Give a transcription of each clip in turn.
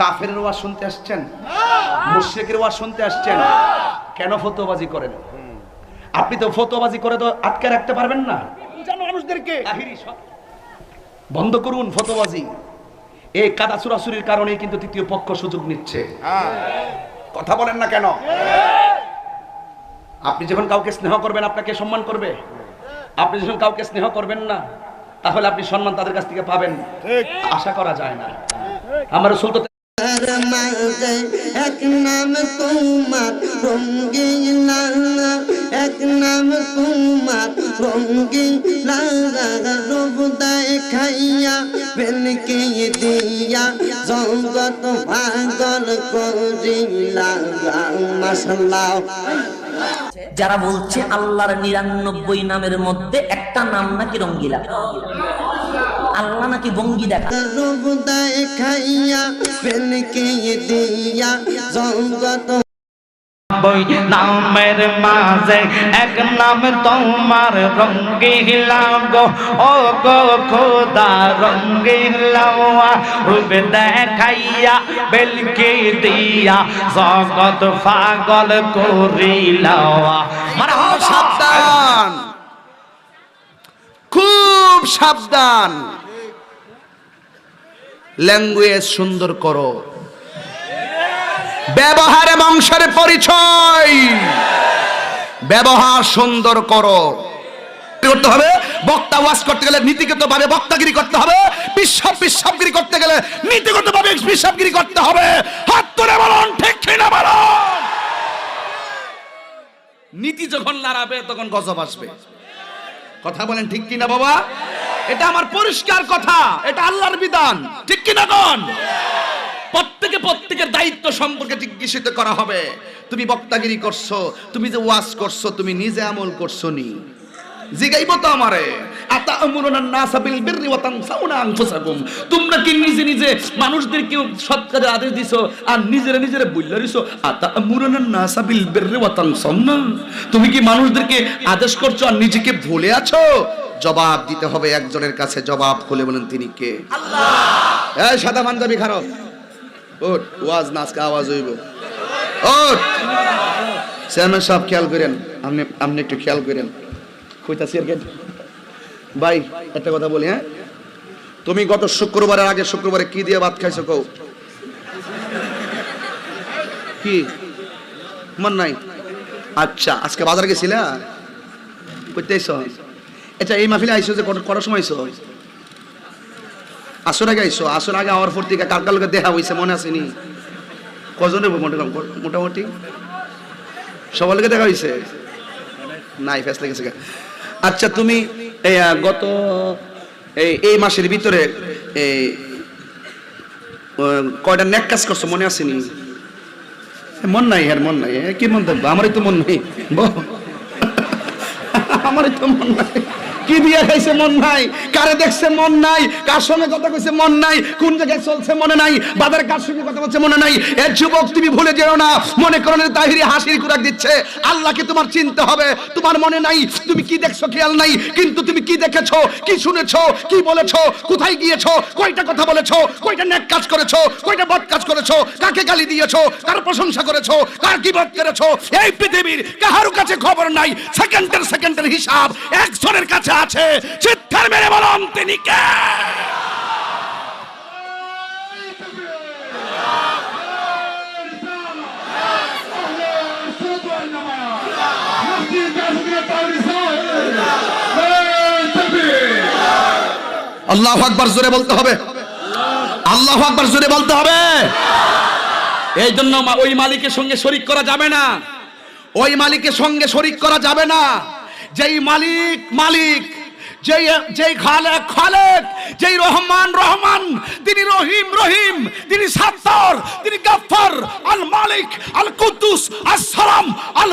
কাফের ওয়াজ শুনতে আসছেন? মুশরিকের ওয়াজ শুনতে আসছেন? কেন ফতোবাজি করেন? আপনি তো ফতোবাজি করে তো আটকে রাখতে পারবেন না। মানুষদেরকে। বন্ধ করুন ফতোবাজি এই কাদা চুরাচুরির কারণেই কিন্তু তৃতীয় পক্ষ সুযোগ নিচ্ছে। কথা বলেন না কেন? আপনি যখন কাউকে স্নেহ করবেন আপনাকে সম্মান করবে? আপনি যখন কাউকে স্নেহ করবেন না তাহলে আপনি সম্মান তাদের কাছ থেকে পাবেন। আশা করা যায় না। আমার রসুল তো এক নাম তোমার রঙ্গিলা এক নাম তোমার রঙ্গিলা রূপ দেখাইয়া বেলকে দিয়া জগত যারা বলছে আল্লাহর নিরানব্বই নামের মধ্যে একটা নাম নাকি রঙ্গিলা? আল্লাহ নাকি বঙ্গি দেখা। দিয়া বই নামের মাঝে এক নাম তোমার গো ও গো খোদা রূপ দেখাইয়া বেলকে দিয়া জগত পাগল করিলা মানে সাবধান। খুব সাবধান। ল্যাঙ্গুয়েজ সুন্দর করো। ব্যবহারে বংশের পরিচয়। ব্যবহার সুন্দর করো। করতে হবে? বক্তা ওয়াজ করতে গেলে নীতিগত ভাবে বক্তাগিরি করতে হবে। বিশ্বাস বিশ্বাসগিরি করতে গেলে নীতিগত ভাবে বিশ্বাসগিরি করতে হবে। হাত তুলে বলুন, ঠিক কিনা বলুন? নীতি যখন লড়াবে তখন গজব আসবে। কথা বলেন ঠিক কিনা, বাবা? এটা আমার পরিষ্কার কথা, এটা আল্লাহর বিধান। ঠিক কিনা গন প্রত্যেকে প্রত্যেকের দায়িত্ব সম্পর্কে জিজ্ঞাসিত করা হবে। তুমি বক্তাগিরি করছ, তুমি যে ওয়াজ করছ, তুমি নিজে আমল করছ নি জিগাইব তো আমারে। আতা বিল বিররি ওয়া তানসাউনা আনফুসাকুম। তোমরা কি নিজে নিজে মানুষদেরকে সৎ কাজে আদেশ দিছো আর নিজেরা নিজেরা বইলা দিছো আতা আমরুনান নাসা বিল বিররি ওয়া তানসাউনা। তুমি কি মানুষদেরকে আদেশ করছ আর নিজেকে ভুলে আছো? জবাব দিতে হবে একজনের কাছে জবাব খুলে বলেন তিনি কে? এই সাদা পাঞ্জাবি খারাপ ওট ওয়াজ নাচকা আওয়াজ হইব। ওট চেয়ারম্যান সাহেব খেয়াল করেন আপনি আপনি একটু খেয়াল করেন। কইতাছি আর? ভাই একটা কথা বলি হ্যাঁ? তুমি গত শুক্রবারের আগে শুক্রবারে কি দিয়ে ভাত খাইছো কও? কি? মন নাই? আচ্ছা আজকে বাজারে গেছিলে? কইতে আইছো এটা এই মাহফিলে আইছো যে কটার সময় আইছো আসর আগে আইছো আসর আগে আমার পর থেকে কার লোকের দেখা হইছে মনে আসেনি কজনে মোটামুটি? সবার লোকে দেখা হইছে? নাই ফেসলে গেছে গা। আচ্ছা তুমি, এই গত, এই এই মাসের ভিতরে, এই কয়টা নেক কাজ করছ মনে আসেনি মন নাই হ্যাঁ মন নাই। কি মন থাকবে আমারই তো মন নেই। আমারই তো মন নাই। কি দিয়ে খাইছে মন নাই? কারে দেখছে মন নাই? কার সঙ্গে কথা কইছে মন নাই? কোন জায়গায় চলছে মনে নাই? বাজারে কার সঙ্গে কথা বলছে মনে নাই? এ যুবক, তুমি ভুলে যেও না। মনে করো তাহিরি হাসির কুরাক দিচ্ছে। আল্লাহকে তোমার চিনতে হবে? তোমার মনে নাই? তুমি কি দেখছ? খেয়াল নাই। কিন্তু তুমি কি দেখেছ? কি শুনেছো? কি বলেছ? কোথায় গিয়েছো? কয়টা কথা বলেছ? কয়টা নেক কাজ করেছ? কয়টা বদ কাজ করেছ? কাকে গালি দিয়েছ? কার প্রশংসা করেছ? কার কি বদ করেছ? এই পৃথিবীর কাহারও কাছে খবর নাই। সেকেন্ডের সেকেন্ডের হিসাব একজনের কাছে আছে চিৎকার মেরে বলুন তিনি কে? আল্লাহ আকবার জোরে বলতে হবে। আল্লাহ আকবার জোরে বলতে হবে। এই জন্য ওই মালিকের সঙ্গে শরিক করা যাবে না। ওই মালিকের সঙ্গে শরিক করা যাবে না। যেই মালিক মালিক, যেই যেই খালেক খালেক, যেই রহমান রহমান, তিনি রহিম রহিম, তিনি সাত্তার, তিনি গাফফার, আল মালিক, আল কুদ্দুস আল সালাম আল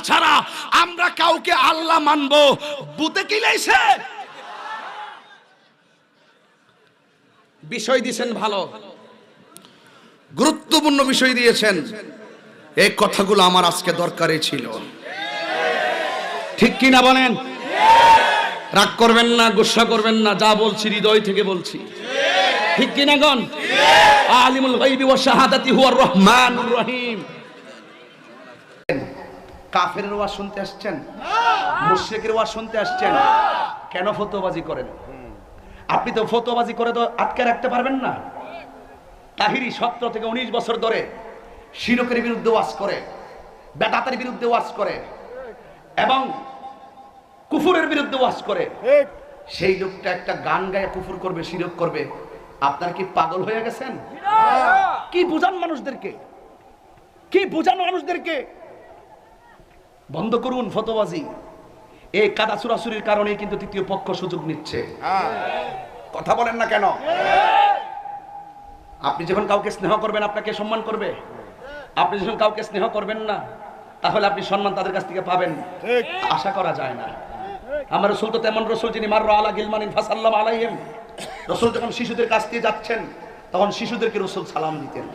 তাছাড়া আমরা কাউকে আল্লাহ মানব। বুতে কি লাইছে বিষয় দিয়েছেন ভালো। গুরুত্বপূর্ণ বিষয় দিয়েছেন। এই কথাগুলো আমার আজকে দরকারই ছিল। ঠিক কিনা বলেন? রাগ করবেন না, গোসা করবেন না, যা বলছি, হৃদয় থেকে বলছি। ঠিক কিনা গণ? আলিমুল গাইবি ওয়া শাহাদাতি হুয়ার রহমানুর রহিম। কাফের ওয়াজ শুনতে আসছেন? মুশরিকের ওয়াজ শুনতে আসছেন? কেন ফতোবাজি করেন? আপনি তো ফতোবাজি করে তো আটকে রাখতে পারবেন না। তাহিরি সতেরো থেকে উনিশ বছর ধরে শিরকের বিরুদ্ধে ওয়াজ করে বেদাতের বিরুদ্ধে ওয়াজ করে এবং কুফুরের বিরুদ্ধে ওয়াজ করে। সেই লোকটা একটা গান গায়ে কুফুর করবে শিরক করবে। আপনার কি পাগল হয়ে গেছেন? কি বুঝান মানুষদেরকে? কি বুঝান মানুষদেরকে? বন্ধ করুন ফতোবাজি এই কাদা চুরাচুরির কারণে কিন্তু তৃতীয় পক্ষ সুযোগ নিচ্ছে। কথা বলেন না কেন? আপনি যখন কাউকে স্নেহ করবেন আপনাকে সম্মান করবে? আপনি যখন কাউকে স্নেহ করবেন না তাহলে আপনি সম্মান তাদের কাছ থেকে পাবেন। আশা করা যায় না। আমার রসুল তো তেমন রসুল যিনি মার আলা গিলমানিন ফাসাল্লাম আলাইহিম। রসুল যখন শিশুদের কাছ দিয়ে যাচ্ছেন তখন শিশুদেরকে রসুল সালাম দিতেন।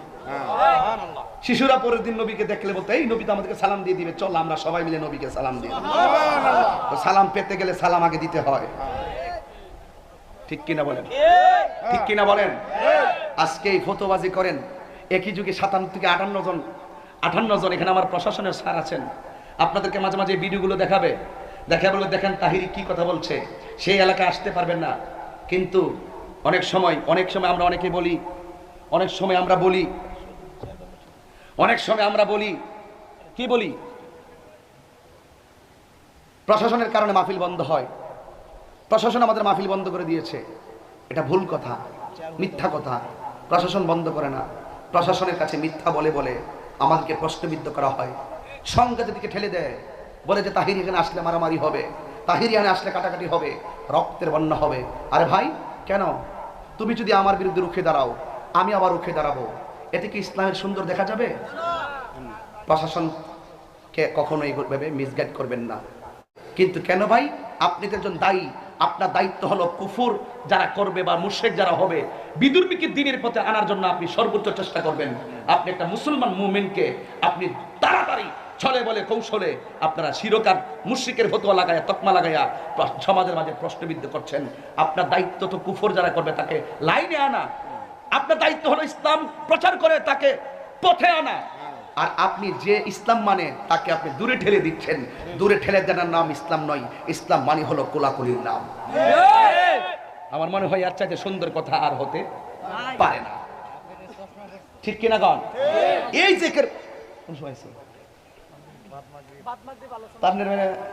শিশুরা পরের দিন নবীকে দেখলে বলতো এই নবী তো আমাদেরকে সালাম দিয়ে দিবে চল আমরা সবাই মিলে নবীকে সালাম দিই। তো সালাম পেতে গেলে সালাম আগে দিতে হয়। ঠিক কিনা বলেন? ঠিক কিনা বলেন? আজকে এই ফতোবাজি করেন একই যুগে সাতান্ন থেকে আটান্ন জন আটান্ন জন এখানে আমার প্রশাসনের স্যার আছেন। আপনাদেরকে মাঝে মাঝে ভিডিওগুলো দেখাবে। দেখা বলে দেখেন তাহিরি কি কথা বলছে। সেই এলাকায় আসতে পারবেন না। কিন্তু অনেক সময় অনেক সময় আমরা অনেকে বলি অনেক সময় আমরা বলি অনেক সময় আমরা বলি, কি বলি? প্রশাসনের কারণে মাহফিল বন্ধ হয়। প্রশাসন আমাদের মাহফিল বন্ধ করে দিয়েছে। এটা ভুল কথা, মিথ্যা কথা। প্রশাসন বন্ধ করে না। প্রশাসনের কাছে মিথ্যা বলে বলে আমাদেরকে প্রশ্নবিদ্ধ করা হয়। সংঘাতের দিকে ঠেলে দেয়, বলে যে তাহির এখানে আসলে মারামারি হবে, তাহির এখানে আসলে কাটাকাটি হবে, রক্তের বন্যা হবে। আরে ভাই, কেন? তুমি যদি আমার বিরুদ্ধে রুখে দাঁড়াও, আমি আবার রুখে দাঁড়াবো। এতে কি ইসলামের সুন্দর দেখা যাবে? প্রশাসনকে কখনো এইভাবে মিসগাইড করবেন না। কিন্তু কেন ভাই? আপনি তো একজন দায়ী। আপনার দায়িত্ব হলো কুফুর যারা করবে বা মুশেক যারা হবে। বিদুর্মীকে দিনের পথে আনার জন্য আপনি সর্বোচ্চ চেষ্টা করবেন। আপনি একটা মুসলমান মুভমেন্টকে আপনি তাড়াতাড়ি ছলে বলে কৌশলে আপনারা শিরকার মুশ্রিকের ফতুয়া লাগাইয়া তকমা লাগাইয়া সমাজের মাঝে প্রশ্নবিদ্ধ করছেন। আপনার দায়িত্ব তো কুফর যারা করবে তাকে লাইনে আনা। আপনার দায়িত্ব হলো ইসলাম প্রচার করে তাকে পথে আনা। আর আপনি যে ইসলাম মানে তাকে আপনি দূরে ঠেলে দিচ্ছেন। দূরে ঠেলে দেওয়ার নাম ইসলাম নয়। ইসলাম মানে হলো কোলাকুলির নাম। আমার মনে হয় আর চাইতে সুন্দর কথা আর হতে পারে না। ঠিক কিনা গন এই যে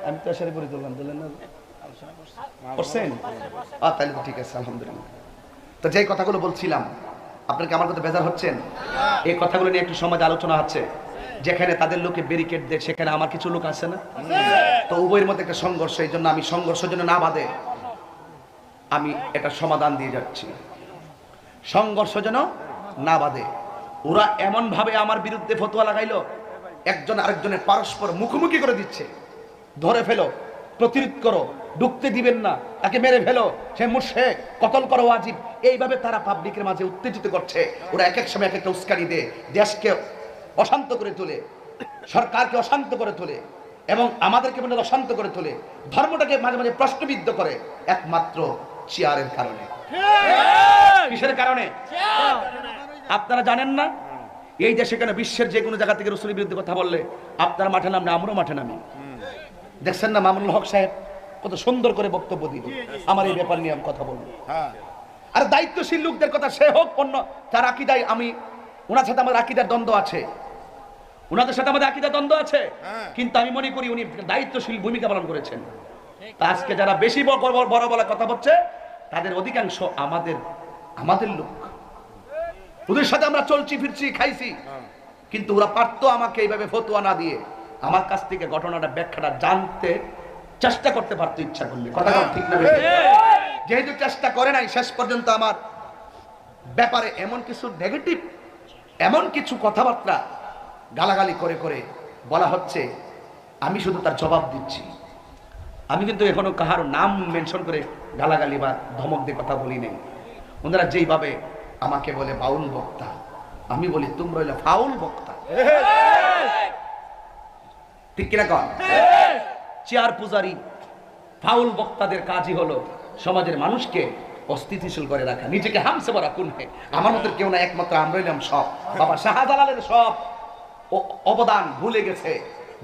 আমি তো সারি করে তুললাম তুললেন না? করছেন তাহলে ঠিক আছে, আলহামদুলিল্লাহ। তো যে কথাগুলো বলছিলাম, আপনার কি আমার কথা বেজার হচ্ছেন এই কথাগুলো নিয়ে একটু সমাজে আলোচনা হচ্ছে। যেখানে তাদের লোকে ব্যারিকেড দেয়, সেখানে আমার কিছু লোক আছে না? তো উভয়ের মধ্যে একটা সংঘর্ষ, এই জন্য আমি সংঘর্ষের জন্য না বাদে আমি এটা সমাধান দিয়ে যাচ্ছি। সংঘর্ষ যেন না বাদে। ওরা এমন ভাবে আমার বিরুদ্ধে ফতোয়া লাগাইলো, একজন আরেকজনের পারস্পর মুখোমুখি করে দিচ্ছে। ধরে ফেলো, প্রতিরোধ করো। ঢুকতে দিবেন না তাকে মেরে ফেলো। সে মুর্শে কতল করো ওয়াজিব। এইভাবে তারা পাবলিকের মাঝে উত্তেজিত করছে। ওরা এক এক সময় এক একটা উস্কানি দেয় দেশকে অশান্ত করে তোলে সরকারকে অশান্ত করে তোলে এবং আমাদেরকে মনে অশান্ত করে তোলে। ধর্মটাকে মাঝে মাঝে প্রশ্নবিদ্ধ করে একমাত্র চেয়ারের কারণে। কিসের কারণে? আপনারা জানেন না? এই দেশে কেন বিশ্বের যে কোনো জায়গা থেকে রসুলের বিরুদ্ধে কথা বললে আপনার মাঠে নামলে আমরাও মাঠে নামি। দেখছেন না মামুনুল হক সাহেব? কত সুন্দর করে বক্তব্য দিল। আমার এই ব্যাপার নিয়ে আমি কথা বলব। আর দায়িত্বশীল লোকদের কথা সে হোক অন্য তার আকিদায় আমি ওনার সাথে আমার আকিদার দ্বন্দ্ব আছে। ওনাদের সাথে আমাদের আকিদার দ্বন্দ্ব আছে। কিন্তু আমি মনে করি উনি দায়িত্বশীল ভূমিকা পালন করেছেন। আজকে যারা বেশি বড় বড় কথা বলছে তাদের অধিকাংশ আমাদের আমাদের লোক। ওদের সাথে আমরা চলছি ফিরছি খাইছি। কিন্তু ওরা পারতো আমাকে এইভাবে ফতুয়া না দিয়ে আমার কাছ থেকে ঘটনাটা ব্যাখ্যাটা জানতে চেষ্টা করতে পারতো ইচ্ছা করলে। কথা ঠিক না যেহেতু চেষ্টা করে নাই শেষ পর্যন্ত আমার ব্যাপারে এমন কিছু নেগেটিভ এমন কিছু কথাবার্তা গালাগালি করে করে বলা হচ্ছে আমি শুধু তার জবাব দিচ্ছি। আমি কিন্তু এখনও কাহার নাম মেনশন করে গালাগালি বা ধমক দিয়ে কথা বলি নাই। ওনারা যেইভাবে আমাকে বলে বাউল বক্তা আমি বলি তোমরা হইলে ফাউল বক্তা। ঠিক কিনা কন? চেয়ার পূজারি ফাউল বক্তাদের কাজই হলো সমাজের মানুষকে অস্থিতিশীল করে রাখা। নিজেকে হামসে বরা কোন হে। আমার মতো কেউ না একমাত্র আমরা হইলাম সব। বাবা শাহজালালের সব অবদান ভুলে গেছে।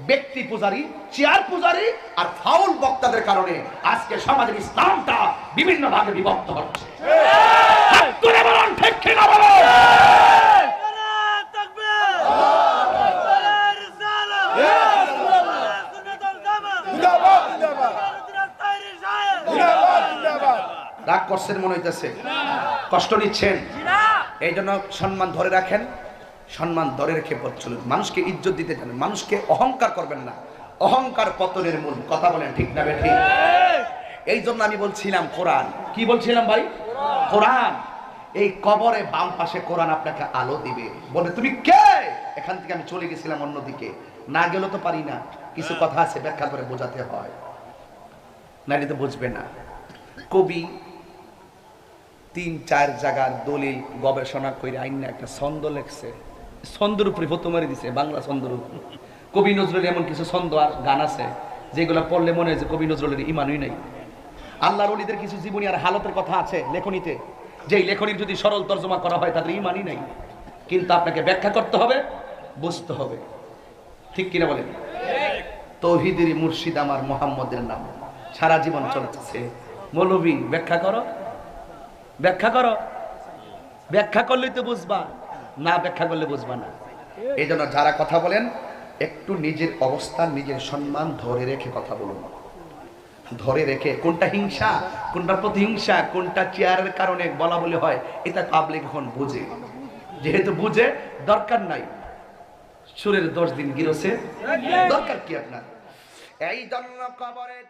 ব্যক্তি পূজারি চেয়ার পূজারি আর ফাউল বক্তাদের কারণে আজকে সমাজের ইসলামটা বিভিন্ন ভাগে বিভক্ত হচ্ছে হাত তুলে বলুন, ঠিক কিনা বলুন? রাগ করছেন মনে হইতেছে। কষ্ট নিচ্ছেন। এই জন্য সম্মান ধরে রাখেন সম্মান ধরে রেখে পথ চলুন। মানুষকে ইজ্জত দিতে জানেন মানুষকে অহংকার করবেন না। অহংকার পতনের মূল কথা বলেন ঠিক না ঠিক এই জন্য আমি বলছিলাম কোরআন। কি বলছিলাম ভাই? কোরআন। এই কবরে বাম পাশে কোরআন আপনাকে আলো দিবে। বলে তুমি কে? এখান থেকে আমি চলে গেছিলাম অন্যদিকে। না গেলে তো পারি না। কিছু কথা আছে ব্যাখ্যা করে বোঝাতে হয়। নাইলে তো বুঝবে না। কবি তিন, চার জায়গার দলিল গবেষণা করে আইন একটা ছন্দ লেখছে। ছন্দের উপরে মারি দিছে, বাংলা ছন্দের কবি নজরুল এমন কিছু ছন্দ আর গান আছে, যেগুলো পড়লে মনে হয় যে কবি নজরুলের ইমানই নাই। আল্লাহর অলিদের কিছু জীবনী আর হালতের কথা আছে লেখনীতে। যেই লেখনীর যদি সরল তর্জমা করা হয়, তাদের ইমানই নাই। কিন্তু আপনাকে ব্যাখ্যা করতে হবে, বুঝতে হবে। ঠিক কিনা বলেন? তৌহিদের মুর্শিদ আমার মোহাম্মদের নাম। সারা জীবন চলতেছে। মৌলবী, ব্যাখ্যা করো। ব্যাখ্যা করো। ব্যাখ্যা করলেই তো বুঝবা। না ব্যাখ্যা করলে বুঝবা না। এই জন্য যারা কথা বলেন, একটু নিজের অবস্থান, নিজের সম্মান ধরে রেখে কথা বলুন। ধরে রেখে, কোনটা হিংসা কোনটা প্রতিহিংসা কোনটা চেয়ারের কারণে বলা বলে হয়, এটা পাবলিক এখন বুঝে। যেহেতু বুঝে, দরকার নাই। সুরের দশ দিন গিরছে দরকার কি আপনার? এই জন্য কবরের